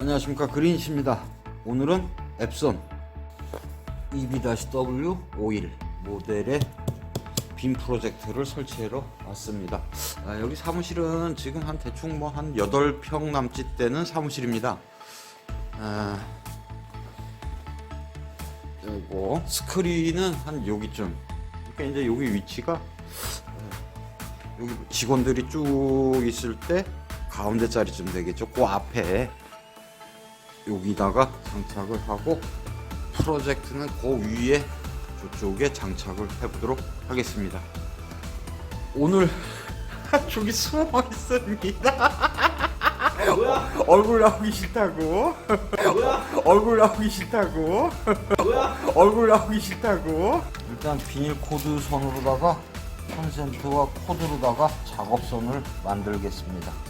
안녕하십니까. 그린씨입니다. 오늘은 앱선 EB-W51 모델의 빔 프로젝트를 설치하러 왔습니다. 아, 여기 사무실은 지금 한 대충 뭐 한 8평 남짓 되는 사무실입니다. 아, 그리고 스크린은 한 여기쯤. 그러니까 이제 여기 위치가 아, 여기 직원들이 쭉 있을 때 가운데 자리쯤 되겠죠. 그 앞에 여기다가 장착을 하고 프로젝트는 그 위에 저쪽에 장착을 해보도록 하겠습니다. 오늘 저기 숨어 있습니다. 뭐야? 얼굴 나오기 싫다고. 뭐야? 얼굴 나오기 싫다고. 뭐야? 얼굴 나오기 싫다고. 일단 비닐 코드 선으로다가 콘센트와 코드로다가 작업선을 만들겠습니다. 다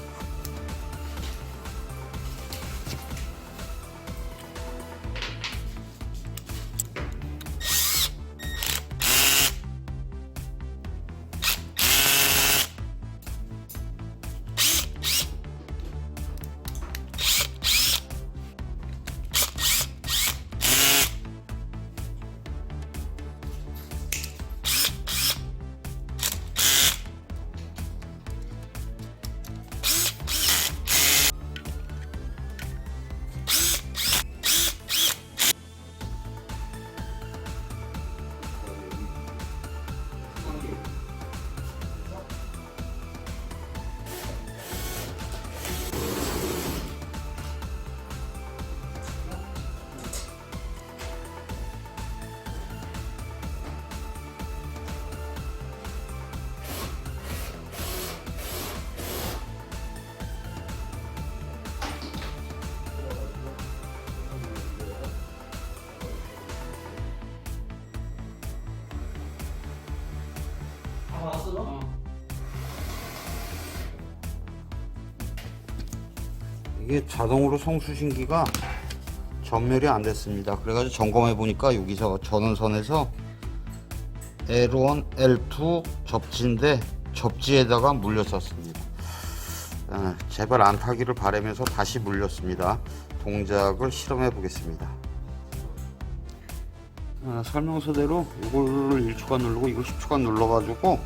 이게 자동으로 송수신기가 전멸이 안 됐습니다. 그래가지고 점검해 보니까 여기서 전원선에서 L1, L2 접지인데 접지에다가 물렸었습니다. 아, 제발 안 타기를 바라면서 다시 물렸습니다. 동작을 실험해 보겠습니다. 아, 설명서대로 이거를 1초간 누르고 이거 10초간 눌러가지고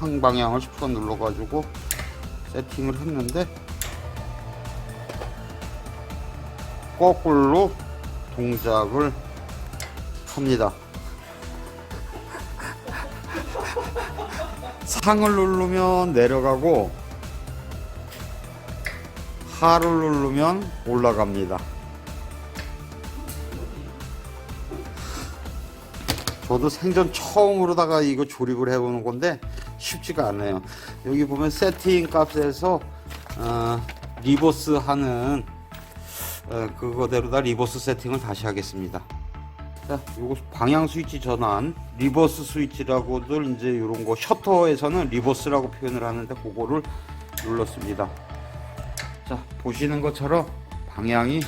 상방향을 10초간 눌러가지고 세팅을 했는데 거꾸로 동작을 합니다. 상을 누르면 내려가고 하를 누르면 올라갑니다. 저도 생전 처음으로다가 이거 조립을 해보는 건데 쉽지가 않아요. 여기 보면 세팅 값에서 어, 리버스 하는 어, 그거대로다 리버스 세팅을 다시 하겠습니다. 자, 요거 방향 스위치 전환, 리버스 스위치라고들 이제 이런 거 셔터에서는 리버스라고 표현을 하는데 그거를 눌렀습니다. 자, 보시는 것처럼 방향이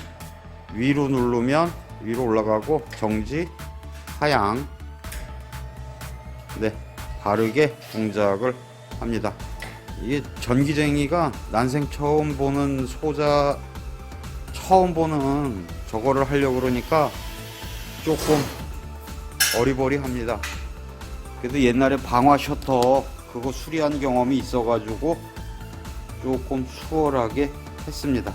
위로 누르면 위로 올라가고 정지, 하향, 네, 바르게 동작을 합니다. 이게 전기쟁이가 난생 처음 보는 소자 처음 보는 저거를 하려고 그러니까 조금 어리버리합니다. 그래도 옛날에 방화 셔터 그거 수리한 경험이 있어가지고 조금 수월하게 했습니다.